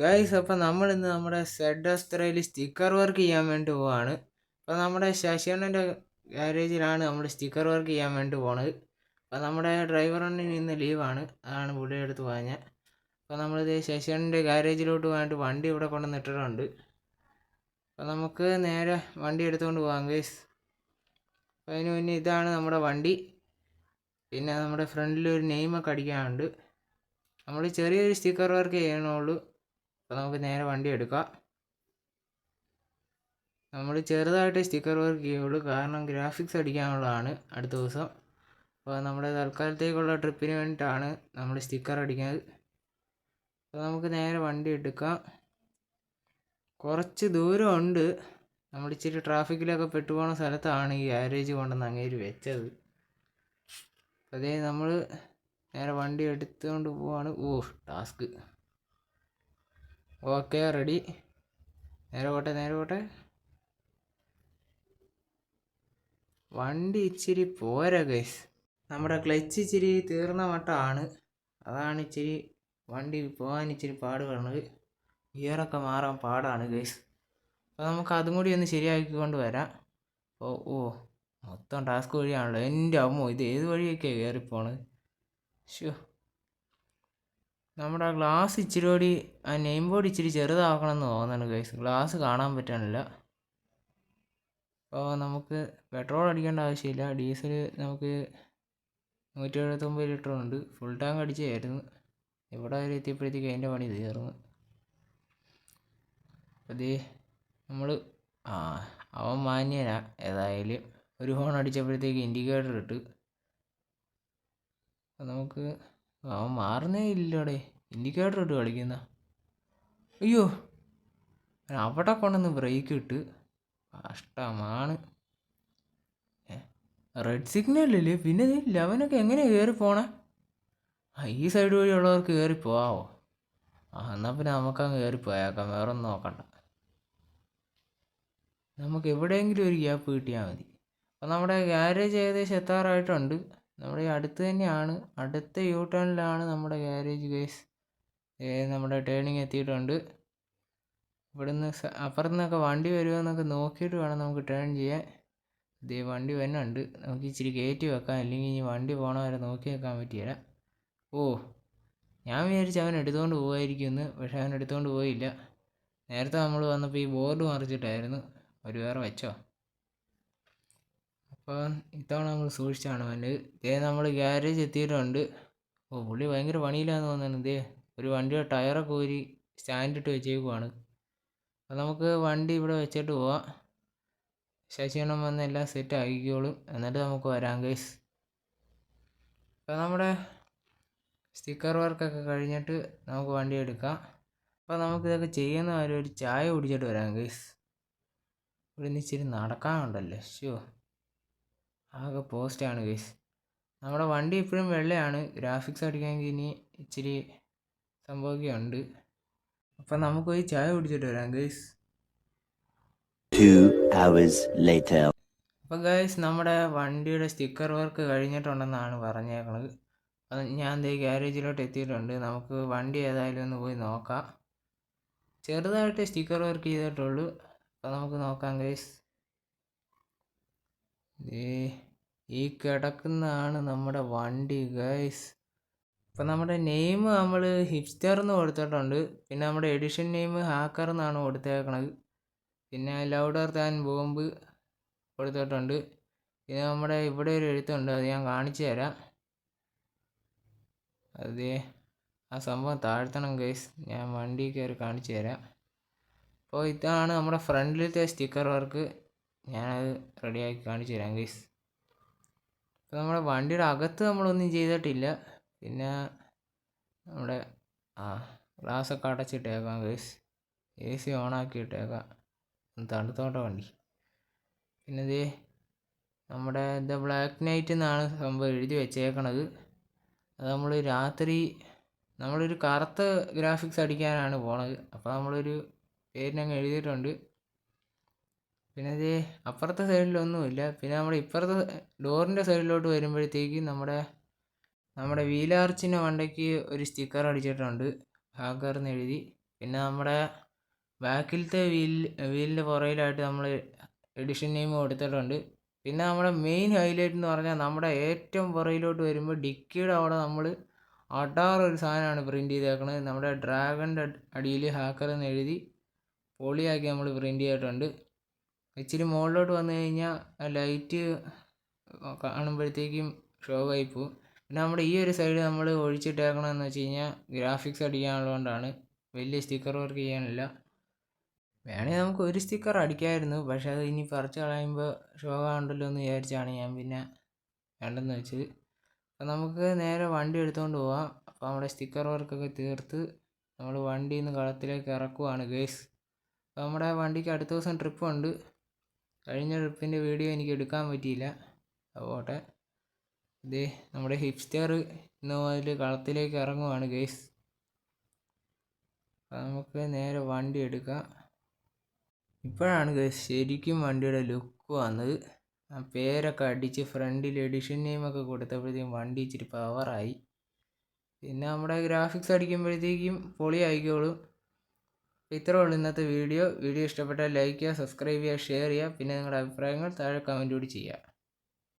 Guys അപ്പോൾ നമ്മളിന്ന് നമ്മുടെ സെഡ് അസ്ത്രയിൽ സ്റ്റിക്കർ വർക്ക് ചെയ്യാൻ വേണ്ടി പോവാണ്. അപ്പോൾ നമ്മുടെ ശശിയണ്ണന്റെ ഗാരേജിലാണ് നമ്മൾ സ്റ്റിക്കർ വർക്ക് ചെയ്യാൻ വേണ്ടി പോണത്. അപ്പോൾ നമ്മുടെ ഡ്രൈവറിന് ഇന്ന് ലീവാണ് അതാണ് പുള്ളി എടുത്ത് പറഞ്ഞത് അപ്പോൾ നമ്മളിത് ശശിയണ്ണന്റെ ഗാരേജിലോട്ട് പോയിട്ട് വണ്ടി ഇവിടെ കൊണ്ടുവന്ന് നിട്ടിട്ടുണ്ട് അപ്പോൾ നമുക്ക് നേരെ വണ്ടി എടുത്തുകൊണ്ട് പോകാം ഗൈസ് അപ്പോൾ അതിന് മുന്നേ ഇതാണ് നമ്മുടെ വണ്ടി. പിന്നെ നമ്മുടെ ഫ്രണ്ടിൽ ഒരു നെയിമൊക്കെ അടിക്കാനുണ്ട്. നമ്മൾ ചെറിയൊരു സ്റ്റിക്കർ വർക്ക് ചെയ്യണുള്ളൂ അപ്പോൾ നമുക്ക് നേരെ വണ്ടി എടുക്കാം. നമ്മൾ ചെറുതായിട്ട് സ്റ്റിക്കർ വർക്ക് ചെയ്യുള്ളൂ. കാരണം ഗ്രാഫിക്സ് അടിക്കാനുള്ളതാണ് അടുത്ത ദിവസം. അപ്പോൾ നമ്മുടെ തൽക്കാലത്തേക്കുള്ള ട്രിപ്പിന് വേണ്ടിയിട്ടാണ് നമ്മൾ സ്റ്റിക്കർ അടിക്കുന്നത്. അപ്പോൾ നമുക്ക് നേരെ വണ്ടി എടുക്കാം. കുറച്ച് ദൂരമുണ്ട്. നമ്മൾ ഇച്ചിരി ട്രാഫിക്കിലൊക്കെ പെട്ടുപോകുന്ന സ്ഥലത്താണ് ഈ ഗ്യാരേജ് കൊണ്ടുവന്ന് അങ്ങേര് വെച്ചത്. അതേ നമ്മൾ നേരെ വണ്ടി എടുത്തുകൊണ്ട് പോവാണ്. ഓ ടാസ്ക് ഓക്കെ റെഡി. നേരെ പോട്ടെ നേരെ പോട്ടെ. വണ്ടി ഇച്ചിരി പോരാ ഗൈസ് നമ്മുടെ ക്ലച്ച് ഇച്ചിരി തീർന്ന മട്ടമാണ് അതാണ് ഇച്ചിരി വണ്ടി പോകാൻ ഇച്ചിരി പാട് വരുന്നത് ഗിയറൊക്കെ മാറാൻ പാടാണ് ഗൈസ് അപ്പോൾ നമുക്ക് അതും കൂടി ഒന്ന് ശരിയാക്കിക്കൊണ്ട് വരാം. ഓ ഓ മൊത്തം ടാസ്ക് വഴിയാണല്ലോ. എന്റെ അമ്മോ ഇത് ഏത് വഴിയൊക്കെയാണ് കയറിപ്പോണത് ഷോ നമ്മുടെ ആ ഗ്ലാസ് ഇച്ചിരി കൂടി ആ നെയിം ബോർഡ് ഇച്ചിരി ചെറുതാക്കണം എന്ന് തോന്നുന്നുണ്ട് ഗൈസ് ഗ്ലാസ് കാണാൻ പറ്റണില്ല. അപ്പോൾ നമുക്ക് പെട്രോൾ അടിക്കേണ്ട ആവശ്യമില്ല. ഡീസൽ നമുക്ക് നൂറ്റി എഴുപത്തൊമ്പത് ലിറ്റർ ഉണ്ട്. ഫുൾ ടാങ്ക് അടിച്ചായിരുന്നു ഇവിടെ വരെ എത്തിയപ്പോഴത്തേക്ക് അതിന്റെ പണി തീർന്നു. അതേ നമ്മൾ ആ അവൻ മാന്യനാ ഏതായാലും. ഒരു ഹോൺ അടിച്ചപ്പോഴത്തേക്ക് ഇൻഡിക്കേറ്റർ ഇട്ട്. നമുക്ക് അവൻ മാറുന്നേ ഇല്ലടെ. ഇൻഡിക്കേറ്റർ കളിക്കുന്ന. അയ്യോ. അവിടെ കൊണ്ടുവന്ന് ബ്രേക്ക് ഇട്ട് കഷ്ടമാണ്. റെഡ് സിഗ്നൽ ഇല്ലേ? പിന്നെ ലെവനൊക്കെ എങ്ങനെ കയറി പോണേ? ഈ സൈഡ് വഴി ഉള്ളവർക്ക് കയറി പോവാമോ ആ എന്നാൽ പിന്നെ നമുക്കങ്ങ് കയറി പോയേക്കാം. വേറെ ഒന്നും നോക്കണ്ട. നമുക്ക് എവിടെയെങ്കിലും ഒരു ഗ്യാപ്പ് കിട്ടിയാൽ മതി. അപ്പോൾ നമ്മുടെ ഗ്യാരേജ് ഏകദേശം എത്താറായിട്ടുണ്ട്. നമ്മുടെ ഈ അടുത്ത് തന്നെയാണ്. അടുത്ത യൂ ടേണിലാണ് നമ്മുടെ ഗാരേജ് ഗേസ് നമ്മുടെ ടേണിങ് എത്തിയിട്ടുണ്ട്. ഇവിടുന്ന് അപ്പുറത്ത് നിന്നൊക്കെ വണ്ടി വരുമോ എന്നൊക്കെ നോക്കിയിട്ട് വേണം നമുക്ക് ടേൺ ചെയ്യാൻ. ഇതേ വണ്ടി വരുന്നുണ്ട് നമുക്ക് ഇച്ചിരി കയറ്റി വെക്കാം. അല്ലെങ്കിൽ ഇനി വണ്ടി പോകണ വരെ നോക്കി വെക്കാൻ പറ്റിയില്ല ഓ ഞാൻ വിചാരിച്ചു അവൻ എടുത്തുകൊണ്ട് പോകുമായിരിക്കുമെന്ന് പക്ഷെ അവൻ എടുത്തുകൊണ്ട് പോയില്ല. നേരത്തെ നമ്മൾ വന്നപ്പോൾ ഈ ബോർഡ് മറിച്ചിട്ടായിരുന്നു. ഒരു വേറെ വെച്ചോ? അപ്പോൾ ഇത്തവണ നമ്മൾ സൂക്ഷിച്ചാണ് വേണ്ടത് ഇതേ നമ്മൾ ഗ്യാരേജ് എത്തിയിട്ടുണ്ട്. ഓ പുള്ളി ഭയങ്കര പണിയില്ലാന്ന് തോന്നുന്നു. ഇതേ ഒരു വണ്ടിയുടെ ടയറൊക്കെ ഊരി സ്റ്റാൻഡിട്ട് വെച്ചേക്കുവാണ്. അപ്പോൾ നമുക്ക് വണ്ടി ഇവിടെ വെച്ചിട്ട് പോവാം. ശശിയണ്ണം വന്ന് എല്ലാം സെറ്റ് ആക്കിക്കോളും. എന്നിട്ട് നമുക്ക് വരാം ഗൈസ് അപ്പോൾ നമ്മുടെ സ്റ്റിക്കർ വർക്കൊക്കെ കഴിഞ്ഞിട്ട് നമുക്ക് വണ്ടി എടുക്കാം. അപ്പോൾ നമുക്കിതൊക്കെ ചെയ്യുന്ന ഒരു ചായ കുടിച്ചിട്ട് വരാം ഗൈസ് ഇവിടെ നിന്ന് ഇച്ചിരി നടക്കാനുണ്ടല്ലോ? ഷോ ആകെ പോസ്റ്റാണ് ഗൈസ്. നമ്മുടെ വണ്ടി ഇപ്പോഴും വെള്ളയാണ്. ഗ്രാഫിക്സ് അടിക്കാമെങ്കിൽ ഇനി ഇച്ചിരി സംഭവിക്കുന്നുണ്ട് ഉണ്ട് അപ്പം നമുക്ക് പോയി ചായ കുടിച്ചിട്ട് വരാം ഗൈസ്. Two hours later. അപ്പം ഗൈസ് നമ്മുടെ വണ്ടിയുടെ സ്റ്റിക്കർ വർക്ക് കഴിഞ്ഞിട്ടുണ്ടെന്നാണ് പറഞ്ഞേക്കണത്. അത് ഞാൻ ദേ ഗ്യാരേജിലോട്ട് എത്തിയിട്ടുണ്ട്. നമുക്ക് വണ്ടി ഏതായാലും ഒന്ന് പോയി നോക്കാം. ചെറുതായിട്ട് സ്റ്റിക്കർ വർക്ക് ചെയ്തിട്ടുള്ളൂ. അപ്പം നമുക്ക് നോക്കാം ഗൈസ്. ഈ കിടക്കുന്നതാണ് നമ്മുടെ വണ്ടി ഗൈസ് ഇപ്പം നമ്മുടെ നെയിം നമ്മൾ ഹിപ്സ്റ്റർ എന്ന് കൊടുത്തിട്ടുണ്ട്. പിന്നെ നമ്മുടെ എഡിഷൻ നെയിം ഹാക്കർ എന്നാണ് കൊടുത്തേക്കണത്. പിന്നെ ലൗഡർ താൻ ബോംബ് കൊടുത്തിട്ടുണ്ട്. പിന്നെ നമ്മുടെ ഇവിടെ ഒരു എഴുത്തുണ്ട് അത് ഞാൻ കാണിച്ചു തരാം. അതെ ആ സംഭവം താഴ്ത്തണം ഗൈസ് ഞാൻ വണ്ടി കയറി കാണിച്ചു തരാം. അപ്പോൾ ഇതാണ് നമ്മുടെ ഫ്രണ്ടിലത്തെ സ്റ്റിക്കർ വർക്ക് ഞാനത് റെഡിയാക്കി കാണിച്ചു തരാം ഗൈസ് ഇപ്പോൾ നമ്മുടെ വണ്ടിയുടെ അകത്ത് നമ്മളൊന്നും ചെയ്തിട്ടില്ല. പിന്നെ നമ്മുടെ ആ ഗ്ലാസ്സൊക്കെ അടച്ചിട്ടേക്കാം ഗൈസ് എ സി ഓൺ ആക്കിയിട്ടേക്കാം. തണുത്തോട്ടെ വണ്ടി. പിന്നെ ഇതേ നമ്മുടെ ദ ബ്ലാക്ക് നൈറ്റ് എന്നാണ് സംഭവം എഴുതി വെച്ചേക്കണത്. അത് നമ്മൾ രാത്രി നമ്മളൊരു കറുത്ത ഗ്രാഫിക്സ് അടിക്കാനാണ് പോണത്. അപ്പോൾ നമ്മളൊരു പേരിനങ്ങ് എഴുതിയിട്ടുണ്ട്. പിന്നെ ദേ അപ്പുറത്തെ സൈഡിലൊന്നുമില്ല പിന്നെ നമ്മുടെ ഇപ്പുറത്തെ ഡോറിന്റെ സൈഡിലോട്ട് വരുമ്പോഴത്തേക്ക് നമ്മുടെ നമ്മുടെ വീലാർച്ചിന്റെ മണ്ടയ്ക്ക് ഒരു സ്റ്റിക്കർ അടിച്ചിട്ടുണ്ട്. ഹാക്കർ എന്ന് എഴുതി. പിന്നെ നമ്മുടെ ബാക്കിലത്തെ വീൽ വീലിന്റെ പുറകിലായിട്ട് നമ്മൾ എഡിഷൻ നെയിം കൊടുത്തിട്ടുണ്ട് പിന്നെ നമ്മുടെ മെയിൻ ഹൈലൈറ്റ് എന്ന് പറഞ്ഞാൽ നമ്മുടെ ഏറ്റവും പുറകിലോട്ട് വരുമ്പോൾ ഡിക്കിയുടെ അവിടെ നമ്മൾ അടാർ ഒരു സാധനമാണ് പ്രിന്റ് ചെയ്തേക്കുന്നത് നമ്മുടെ ഡ്രാഗണിന്റെ അടിയിൽ ഹാക്കർ എന്ന് എഴുതി പൊളിയാക്കി നമ്മൾ പ്രിന്റ് ചെയ്തിട്ടുണ്ട്. ഇച്ചിരി മുകളിലോട്ട് വന്നു കഴിഞ്ഞാൽ ലൈറ്റ് കാണുമ്പോഴത്തേക്കും ഷോ ആയി പോകും പിന്നെ നമ്മുടെ ഈ ഒരു സൈഡ് നമ്മൾ ഒഴിച്ചിട്ടേക്കണമെന്ന് വെച്ച് കഴിഞ്ഞാൽ ഗ്രാഫിക്സ് അടിക്കാനുള്ളതുകൊണ്ടാണ് വലിയ സ്റ്റിക്കർ വർക്ക് ചെയ്യാനില്ല. വേണമെങ്കിൽ നമുക്ക് ഒരു സ്റ്റിക്കർ അടിക്കാമായിരുന്നു പക്ഷേ അത് ഇനി പറിച്ച് കളയുമ്പോൾ ഷോ ആണ്ടല്ലോ എന്ന് വിചാരിച്ചാണ് ഞാൻ പിന്നെ വേണ്ടെന്ന് വെച്ചത്. അപ്പം നമുക്ക് നേരെ വണ്ടി എടുത്തുകൊണ്ട് പോവാം. അപ്പോൾ നമ്മുടെ സ്റ്റിക്കർ വർക്കൊക്കെ തീർത്ത് നമ്മൾ വണ്ടിയിൽ നിന്ന് കളത്തിലേക്ക് ഇറക്കുവാണ് ഗേസ് അപ്പോൾ നമ്മുടെ വണ്ടിക്ക് അടുത്ത ദിവസം ട്രിപ്പ് ഉണ്ട്. കഴിഞ്ഞ ട്രിപ്പിന്റെ വീഡിയോ എനിക്ക് എടുക്കാൻ പറ്റിയില്ല. അതുപോട്ടെ. ഇതേ നമ്മുടെ ഹിപ്സ്റ്റർ ഇന്ന് മുതൽ കളത്തിലേക്ക് ഇറങ്ങുവാണ് ഗേസ്. നമുക്ക് നേരെ വണ്ടി എടുക്കാം. ഇപ്പോഴാണ് ഗൈസ് ശരിക്കും വണ്ടിയുടെ ലുക്ക് വന്നത്. ആ പേരൊക്കെ അടിച്ച് ഫ്രണ്ടിൽ എഡിഷൻ നെയിമൊക്കെ കൊടുത്തപ്പോഴത്തേക്കും വണ്ടി ഇച്ചിരി പവറായി പിന്നെ നമ്മുടെ ഗ്രാഫിക്സ് അടിക്കുമ്പോഴത്തേക്കും പൊളി ആയിക്കോളും അപ്പോൾ ഇത്ര ഉള്ളൂ ഇന്നത്തെ വീഡിയോ. വീഡിയോ ഇഷ്ടപ്പെട്ടാൽ ലൈക്ക് ചെയ്യുക സബ്സ്ക്രൈബ് ചെയ്യുക ഷെയർ ചെയ്യുക. പിന്നെ നിങ്ങളുടെ അഭിപ്രായങ്ങൾ താഴെ കമന്റ് കൂടി ചെയ്യുക.